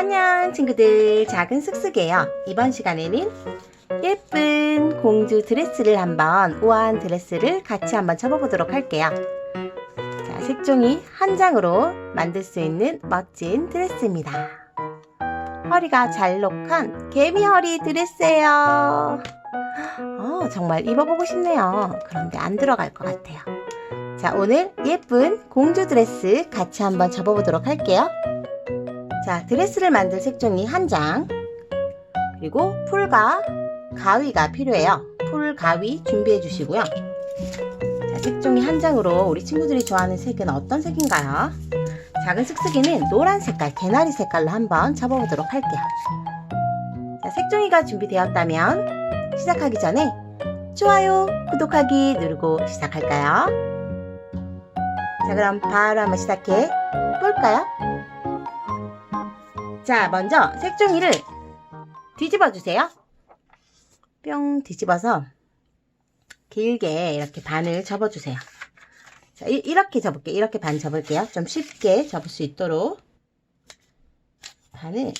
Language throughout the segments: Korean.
안녕 친구들. 작은 쓱쓱이에요. 이번 시간에는 예쁜 공주 드레스를 한번 우아한 드레스를 같이 한번 접어보도록 할게요. 자 색종이 한 장으로 만들 수 있는 멋진 드레스입니다. 허리가 잘록한 개미 허리 드레스예요. 어, 정말 입어보고 싶네요. 그런데 안 들어갈 것 같아요. 자 오늘 예쁜 공주 드레스 같이 한번 접어보도록 할게요 자, 드레스를 만들 색종이 한 장, 그리고 풀과 가위가 필요해요. 풀, 가위 준비해 주시고요. 자, 색종이 한 장으로 우리 친구들이 좋아하는 색은 어떤 색인가요? 작은 쓱쓱이는 노란 색깔, 개나리 색깔로 한번 접어보도록 할게요. 자, 색종이가 준비되었다면 시작하기 전에 좋아요, 구독하기 누르고 시작할까요? 자, 그럼 바로 한번 시작해 볼까요? 자, 먼저 색종이를 뒤집어 주세요. 뿅 뒤집어서 길게 이렇게 반을 접어 주세요. 자, 이, 이렇게 접을게요. 이렇게 반 접을게요. 좀 쉽게 접을 수 있도록 반을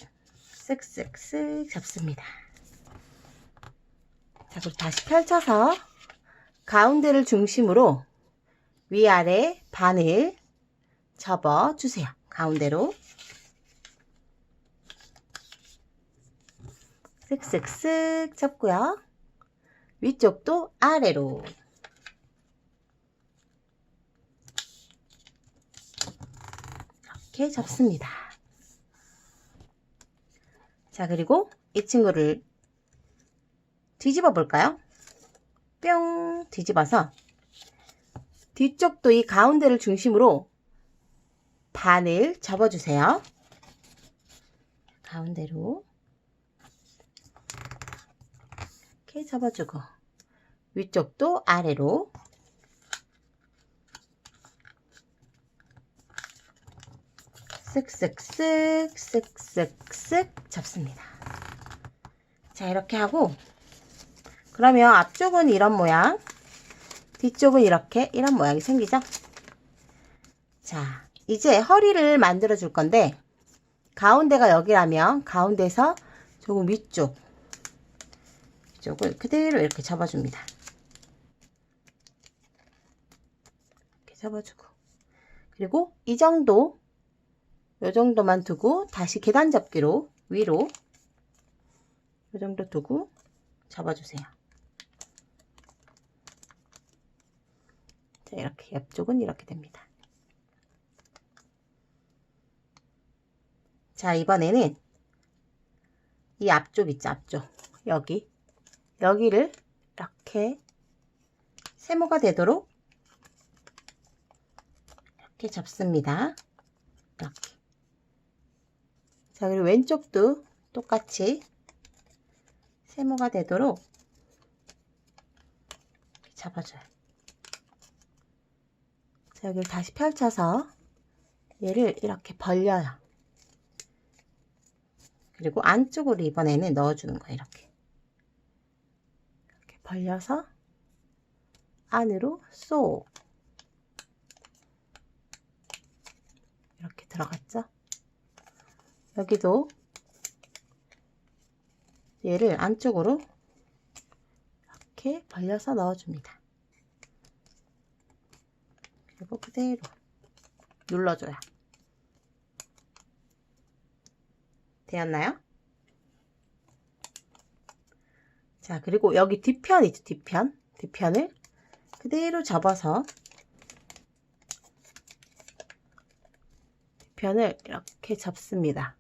쓱쓱쓱 접습니다. 자, 그리고 다시 펼쳐서 가운데를 중심으로 위아래 반을 접어 주세요. 가운데로 쓱쓱쓱 접고요. 위쪽도 아래로 이렇게 접습니다. 자, 그리고 이 친구를 뒤집어 볼까요? 뿅 뒤집어서 뒤쪽도 이 가운데를 중심으로 반을 접어주세요. 가운데로 이렇게 접어주고 위쪽도 아래로 쓱쓱쓱 쓱쓱쓱 접습니다. 자 이렇게 하고 그러면 앞쪽은 이런 모양 뒤쪽은 이렇게 이런 모양이 생기죠? 자 이제 허리를 만들어 줄 건데 가운데가 여기라면 가운데서 조금 위쪽 쪽을 그대로 이렇게 접어줍니다. 이렇게 접어주고 그리고 이 정도 이 정도만 두고 다시 계단 접기로 위로 이 정도 두고 접어주세요. 자 이렇게 옆쪽은 이렇게 됩니다. 자 이번에는 이 앞쪽 있죠 앞쪽 여기 여기를 이렇게 세모가 되도록 이렇게 접습니다. 이렇게. 자, 그리고 왼쪽도 똑같이 세모가 되도록 잡아줘요. 자, 여기를 다시 펼쳐서 얘를 이렇게 벌려요. 그리고 안쪽으로 이번에는 넣어주는 거예요. 이렇게. 벌려서 안으로 쏙 이렇게 들어갔죠? 여기도 얘를 안쪽으로 이렇게 벌려서 넣어줍니다. 그리고 그대로 눌러줘요. 되었나요? 자, 그리고 여기 뒤편 있죠, 뒤편. 뒤편을 그대로 접어서 뒤편을 이렇게 접습니다.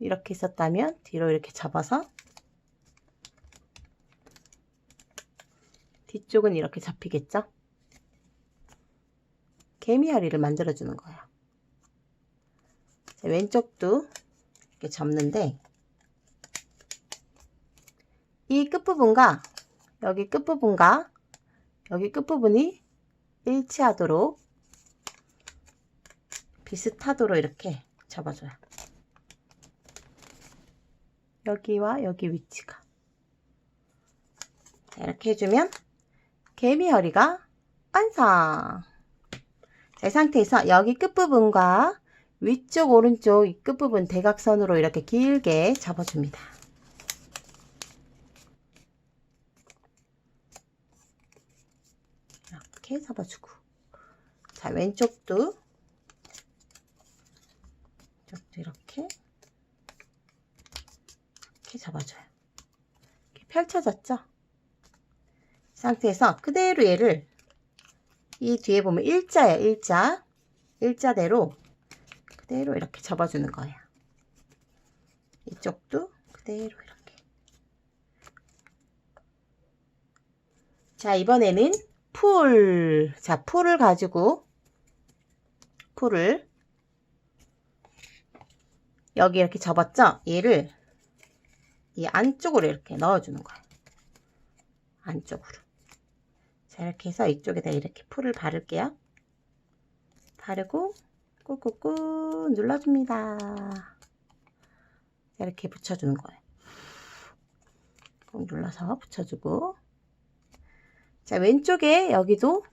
이렇게 있었다면 뒤로 이렇게 접어서 뒤쪽은 이렇게 잡히겠죠? 개미허리를 만들어주는 거예요. 자, 왼쪽도 이렇게 접는데 이 끝부분과 여기 끝부분과 여기 끝부분이 일치하도록 비슷하도록 이렇게 접어줘요. 여기와 여기 위치가 자, 이렇게 해주면 개미 허리가 완성! 자, 이 상태에서 여기 끝부분과 위쪽 오른쪽 이 끝부분 대각선으로 이렇게 길게 접어줍니다. 이렇게 접어주고 자 왼쪽도 이쪽도 이렇게 이렇게 접어줘요. 이렇게 펼쳐졌죠? 이 상태에서 그대로 얘를 이 뒤에 보면 일자예요. 일자. 일자대로 그대로 이렇게 접어주는 거예요. 이쪽도 그대로 이렇게. 자, 이번에는 풀. 자, 풀을 가지고 풀을 여기 이렇게 접었죠? 얘를 이 안쪽으로 이렇게 넣어주는 거예요. 안쪽으로. 자, 이렇게 해서 이쪽에다 이렇게 풀을 바를게요. 바르고 꾹꾹꾹 눌러줍니다. 자, 이렇게 붙여주는 거예요. 꾹 눌러서 붙여주고 자, 왼쪽에 여기도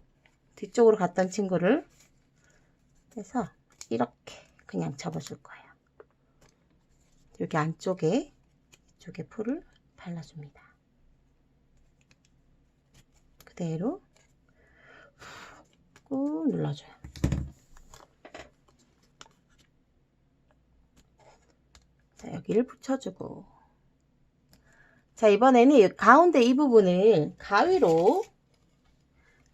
뒤쪽으로 갔던 친구를 해서 이렇게 그냥 접어줄 거예요. 여기 안쪽에 이쪽에 풀을 발라줍니다. 그대로 꾹 눌러줘요. 자, 여기를 붙여주고. 자, 이번에는 이 가운데 이 부분을 가위로,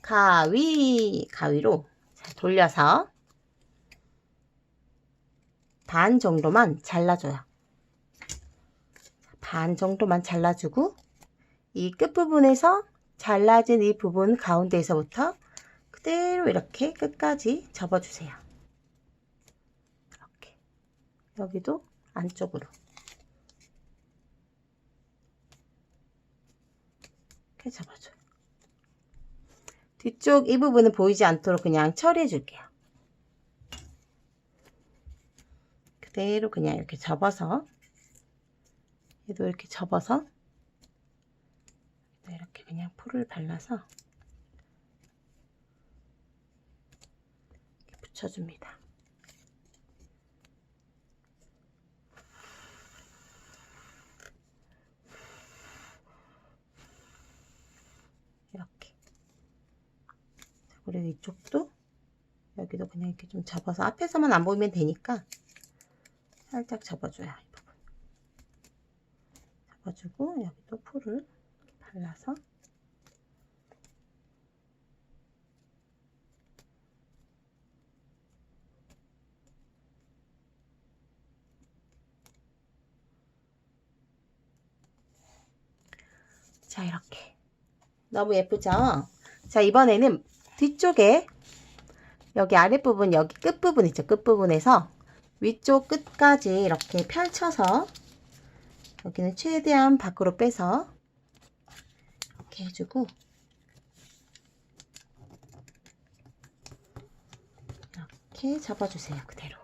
가위, 가위로 자, 돌려서 반 정도만 잘라줘요. 반 정도만 잘라주고, 이 끝부분에서 잘라진 이 부분 가운데에서부터 그대로 이렇게 끝까지 접어주세요. 이렇게. 여기도 안쪽으로. 이렇게 접어줘요. 뒤쪽 이 부분은 보이지 않도록 그냥 처리해 줄게요. 그대로 그냥 이렇게 접어서 얘도 이렇게 접어서 이렇게 그냥 풀을 발라서 붙여줍니다. 이렇게. 자, 그리고 이쪽도 여기도 그냥 이렇게 좀 접어서 앞에서만 안 보이면 되니까 살짝 접어줘요. 이 부분. 접어주고 여기도 풀을 발라서 자 이렇게 너무 예쁘죠? 자 이번에는 뒤쪽에 여기 아랫부분 여기 끝부분 있죠? 끝부분에서 위쪽 끝까지 이렇게 펼쳐서 여기는 최대한 밖으로 빼서 이렇게 해주고 이렇게 접어주세요 그대로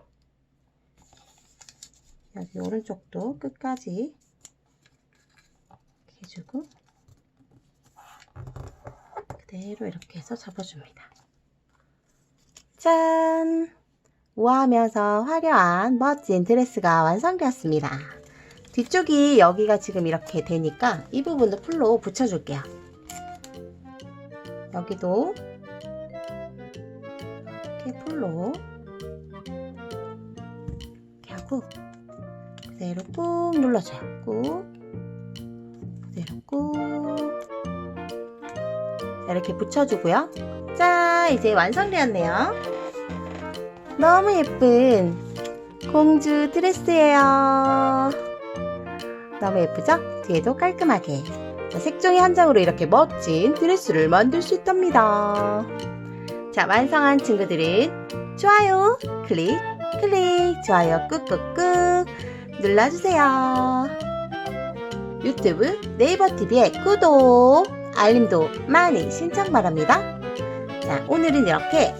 여기 오른쪽도 끝까지 이렇게 해주고 그대로 이렇게 해서 접어줍니다 짠 우아하면서 화려한 멋진 드레스가 완성되었습니다 뒤쪽이 여기가 지금 이렇게 되니까 이 부분도 풀로 붙여줄게요. 여기도 이렇게 풀로 이렇게 하고 그대로 꾹 눌러줘요. 꾹 이렇게 붙여주고요. 자 이제 완성되었네요. 너무 예쁜 공주 드레스예요. 너무 예쁘죠? 뒤에도 깔끔하게 자, 색종이 한 장으로 이렇게 멋진 드레스를 만들 수 있답니다. 자, 완성한 친구들은 좋아요, 클릭, 클릭, 좋아요 꾹꾹꾹 눌러주세요. 유튜브 네이버 TV의 구독, 알림도 많이 신청 바랍니다. 자, 오늘은 이렇게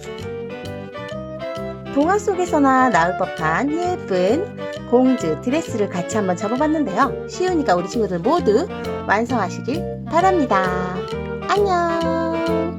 동화 속에서나 나올 법한 예쁜 공주 드레스를 같이 한번 접어봤는데요. 쉬우니까 우리 친구들 모두 완성하시길 바랍니다. 안녕!